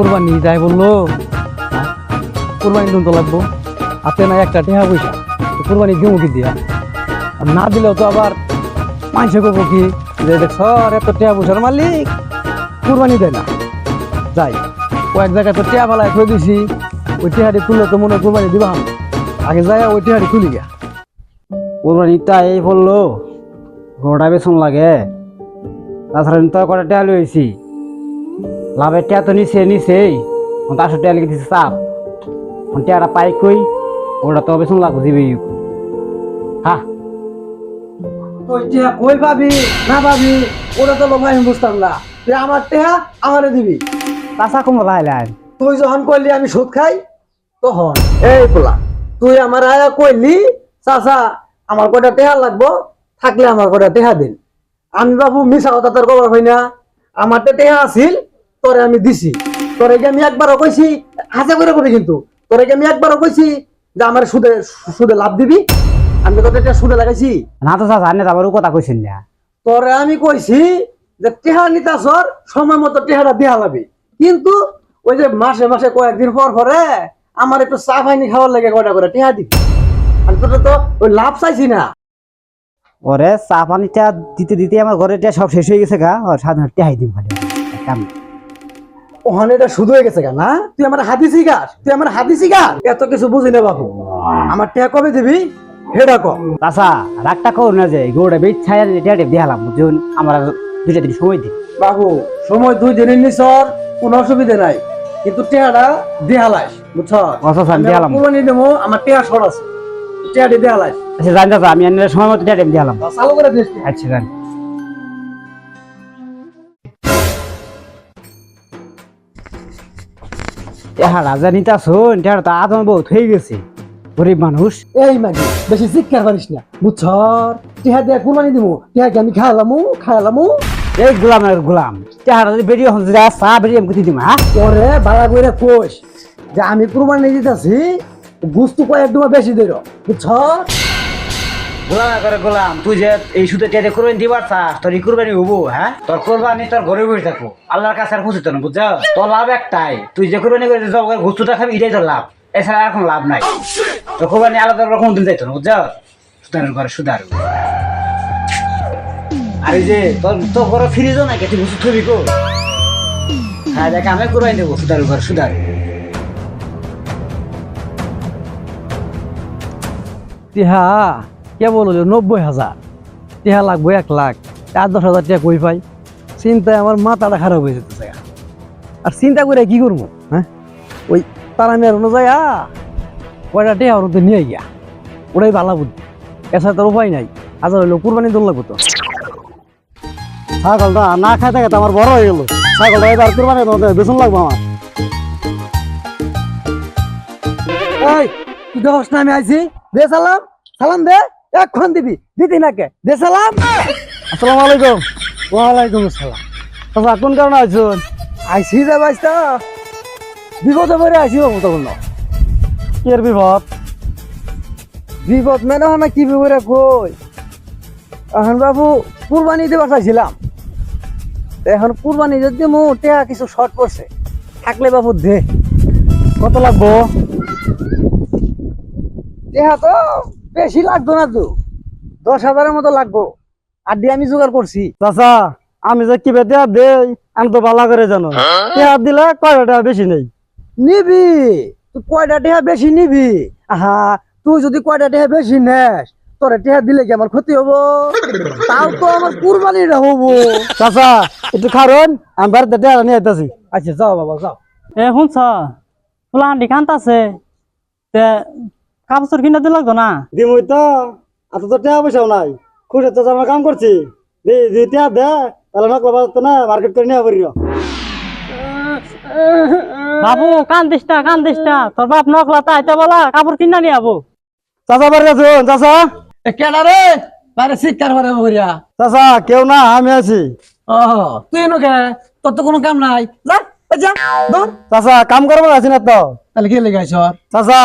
কোরবানি যাই বলল হ্যাঁ? কোরবানি দিন তো লাগবো। হাতে না একটা টেহা পয়সা, তো কোরবানি দিব কি দিয়া? আর না দিলেও তো আবার মানুষে করব কি? যে দেখ, সর, এত টেহা পয়সার মালিক, কোরবানি দেয় না। যাই, কয়েক জায়গায় তো টেহা ফেলায় থই দিছি। ওই টেহাটি তুললে তো মনে কোরবানি দিবা। আগে যাই ওই টেহাটি তুলি গিয়া। কোরবানিটা এই পড়ল ঘোড়া বেসন লাগে। তাছাড়া তো কটা টেয়া লইছি। লাভের টেয়া তো নিচে নিচেই তার টেয়া লিখে দিছে চাপ। টেয়াটা পাই কই? ওটা তো বেসন লাগবে দিবি হ্যাঁ তুই টেহা কই পাবি না পাবি ওটা তো লোক আমি বুঝতাম না। তুই আমার টেহা আমারে দিবি। তাছা কম লাইলেন তুই যখন কইলি আমি সুদ খাই তখন। এই পোলা। তুই আমার আয়া কইলি চাচা আমার কয়টা টেহা লাগবো? থাকলে আমার কয়টা টেহা দিন। আমি বাবু মিশা কথা তোর খবর হই না। আমার তো টেহা আছিল তোরে আমি দিছি। তোরে কি আমি একবারও কইছি হাতে করে কবি কিন্তু। তোরে কি আমি একবারও কইছি যে আমার সুদে সুদে লাভ দিবি। আমি তো তোদের সুদে লাগাইছি। না তো চাচা আনে যাবারও কথা কইছেন না। তোরে আমি কইছি যে টেহা নিতাসর সময় মতো টেহাটা দেয়া লাগবে কিন্তু ওই যে মাসে মাসে কয়েকদিন পর পরে আমার একটু চা পাইনি খাওয়ার লাগে কয়টা করে টেহা দিবি। আমি তোর তো ওই লাভ চাইছি না। ওরে চা পানিটা দিতে দিতে আমার ঘরে সব শেষ হয়ে গেছে গা ওর সাধারণ টেহাই দিম খালি। কাম ওখানে এটা শুধু হয়ে গেছে না? তুই আমার হাদিসি গাছ তুই আমার গাছ এত কিছু বুঝি না বাবু। আমার টেহা কবে দিবি? হেডা কম চাচা রাগটা কর না যে গৌড়া বেচ ছাই টেপ দেখালাম বুঝুন? আমার দুইটা দিন সময় দিন। বাবু সময় দুই দিনের নিচর কোনো অসুবিধা নাই। কিন্তু বুঝছ? দেহালাম। আমার কোরবানি দেবো আমার টেহা সর আছে। টেহাটি দেহালাইস আচ্ছা জানি আমি সময় মতো টেয়া টেপ দেখালাম চালু করে দিস আচ্ছা জানি। টেহা রাজা নিতা শোন তো আদম বহুত হয়ে গেছে। গরিব মানুষ। এই মাগি বেশি শিক্ষা পারিস না। বুঝছর? টিহা দিয়ে কুরবানি দিব টিহা কি আমি খাওয়ালামু খাওয়ালামু। এই গোলাম আর গোলাম টেহাটা যদি বেরিয়ে হন যা চা বেরিয়ে আমি কুতি দিম হ্যাঁ? তোরে বাড়া করে কোষ যে আমি কুরবানি দিতেছি গুস্তু কয়েক ডুবা বেশি দিল বুঝছ গোলাম করে গোলাম তুই যে এই সুতে টেটে করবেন দিবার চাস তোর ই করবেন হব হ্যাঁ? তোর কোরবানি তোর ঘরে বসে থাকব। আল্লাহর কাছে আর খুশি তো না বুঝছ? তোর লাভ একটাই তুই যে কোরবানি করে ঘুষুটা খাবি এটাই তোর লাভ। এছাড়া আর কোনো লাভ নাই। তোর কোরবানি আলাদা রকম দিন যাইতো না বুঝছ? সুদানের ঘরে সুদার আর এই যে তোর তোর ঘরে ফিরিজও নাই তুই ঘুষু থবি কো হ্যাঁ দেখ আমি কোরবানি দেবো সুদার ঘরে সুদার। টিহা কেবল হলো নব্বই হাজার। টিহা লাগবো এক লাখ আট দশ হাজার টাকা কই পাই? চিন্তায় আমার মাথাটা খারাপ হয়ে যেতেছে গা। আর চিন্তা করে কি করব হ্যাঁ? ওই তারা মেয়ের অনুযায়ী কয়টা টিহা ওর মধ্যে নিয়ে গিয়া ওটাই ভালো বুদ্ধি। এছাড়া তোর উপায় নাই আজ হইল কুরবানি দোল লাগবো তো। ছাগলটা না খাই থাকে তো আমার বড় হয়ে গেল। ছাগলটা এবার কোরবানি বেতন লাগবে আমার। এই তুই দশ না আমি আইছি। দে সালাম সালাম দে। এক্ষণ দিবি দিতি না কে দে সালাম। আসসালামু আলাইকুম। ওয়ালাইকুম আসসালাম। চাচা কোন কারণে আইসুন আইসি যা বাইস্তা বিপদে পরে আইসি বাবু তখন এর বিপদ? বিপদ মেনে হয় না কি বিপদে কই? এখন বাবু, কুরবানি দেবার চাইছিলাম। এখন কুরবানি যদি মো টেহা কিছু শর্ট পড়ছে। থাকলে বাবু দে। কত লাগবো? টেহা তো বেশি লাগতো না তো। দশ হাজারের মতো লাগবো। আর দিয়ে আমি জোগাড় করছি। চাচা আমি যে কি বেতে দেই আমি তো ভালো করে জানো। হাত দিলে কয়টা টাকা বেশি নেই? নিবি। তুই কয়টা টেহা বেশি নিবি? আহা তুই যদি কয়টা টেহা বেশি নেস তোরে টেহা দিলে কি আমার ক্ষতি হব? তাও তো আমার কুরবানিটা হব। চাচা একটু খারণ আমি বাড়িতে টাকা নিয়ে আইতাছি। আচ্ছা যাও বাবা যাও। এ তে কাপড় কিনা দিল না? দিমই তো এত তো টাকা পয়সাও নাই। খুঁজে তো আমার কাম করছি। দে যদি টাকা দে তাহলে নকলা বাজার তো না মার্কেট করে নিয়ে পারিও বাবু কান্দিস না কান্দিস না। তোর বাপ নকলা তাইতে বলা কাপড় কিনা নিয়ে আবো। চাচা বাড়ি আছুন চাচা? কেডা রে? বাইরে শিক্ষার চাচা কেউ না আমি আছি। ও তুই এনো কে? তোর তো কোনো কাম নাই। যা যা ধর। চাচা কাম করব আছি না তো? তাহলে কি লেগে আইছ? চাচা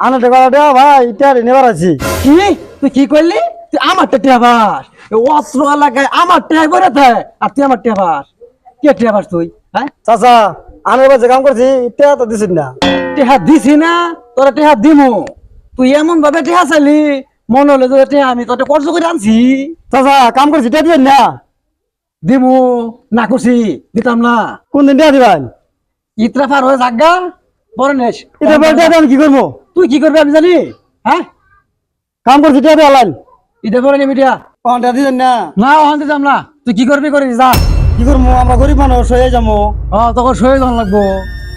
আনে টাকা দেওয়া ভাই ইটারি নেবার আছি। কি? তুই কি করলি? তুই আমার টেহা বাস অস্ত্র এলাকায় আমার করে থাকে আর তুই আমার টেহা বাস কে টেহা বাস তুই? হ্যাঁ? চাচা আনের বাজে কাম করছি টেহা তো দিছিস না। টেহা দিছি না তোরা টেহা দিমু। তুই এমন ভাবে টেহা চাইলি মনে হলে যে টেহা আমি তোকে কর্জ করে আনছি। চাচা কাম করছি টেহা দিবেন না? দিমু না করছি দিতাম না। কোন দিন টেহা দিবেন? ইতরা পার হয়ে যাগা বড় নেস। এটা বলতে আমি কি করব? তুই কি করবি আমি জানি হ্যাঁ? কাম করছি আলাইন দিবেন না। না ওখান দিতাম না। তুই কি করবি করিস যা। কি করব? আমরা গরিব মানুষ হয়ে যাব। ও তখন সয়ে যখন লাগবো।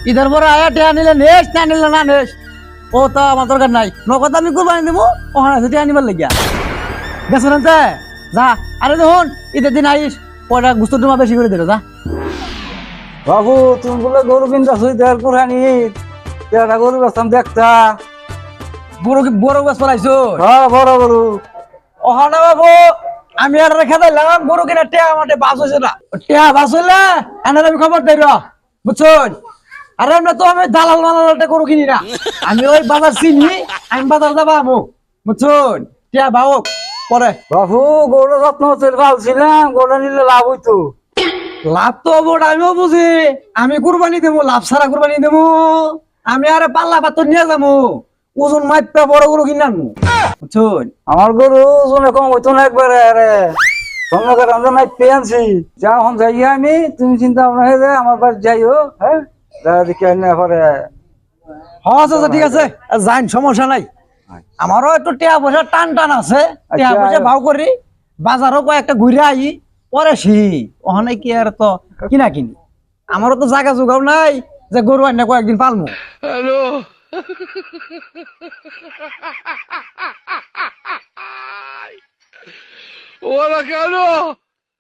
ইধার পরে আয়া টিয়া নিলে নেস না নিলে না নেস। ও তো আমার দরকার নাই। নগদ আমি কুরবানি দেবো ওখানে আছে টিয়া নিবার লাগিয়া। গেছো না তে? যা। আরে দেখুন ঈদের দিন আইস কয়টা গুস্ত তোমা বেশি করে দিল যা। বাবু তুমি বলে গরু কিনতে দেড় কোরআনি টেহাটা গরু বেচতাম দেখতা। বড় বড় গাছ পড়াইছো হ্যাঁ বড় গরু। ওখানে বাবু আমি আর রেখে দিলাম গরু কিনা টেয়া আমার বাস হয়েছে না। টেয়া বাস হইলে এনার আমি খবর দেব বুঝছুন আরে আমরা তো আমি দালাল মালালটা গরু কিনি না। আমি ওই বাজার চিনি আমি বাজার যাব আমু বুঝছুন টেয়া বাবু পরে। বাবু গরু যত্ন হচ্ছে ভাবছিলাম গরু নিলে লাভ হইতো। লাভ তো আমিও বুঝি। আমি কুরবানি দেবো লাভ ছাড়া কুরবানি দেবো। আমি আরে পাল্লা পাত্র নিয়ে যাব। ওজন মাইপা বড় গরু কিনে আনব। বুঝছুন আমার গরু শুনে কম হইতো না একবারে আরে। সঙ্গে আমরা নাই পেয়ে আনছি। যা হন যাই আমি তুমি চিন্তা ভাবনা হয়ে যায় আমার বাড়ি যাইও হ্যাঁ? যা দেখি না পরে। হ্যাঁ আচ্ছা ঠিক আছে। যাইন সমস্যা নাই। আমারও একটু টেয়া পয়সা টান টান আছে। টেয়া আচ্ছা। পয়সা ভাও করি। বাজারও কয়েকটা ঘুরে আই পরে সি ওখানে কি আর তো কিনা কিনি। আমারও তো জায়গা জোগাও নাই। যে গরু আইনা কয়েকদিন পালমু ওরা cabrón!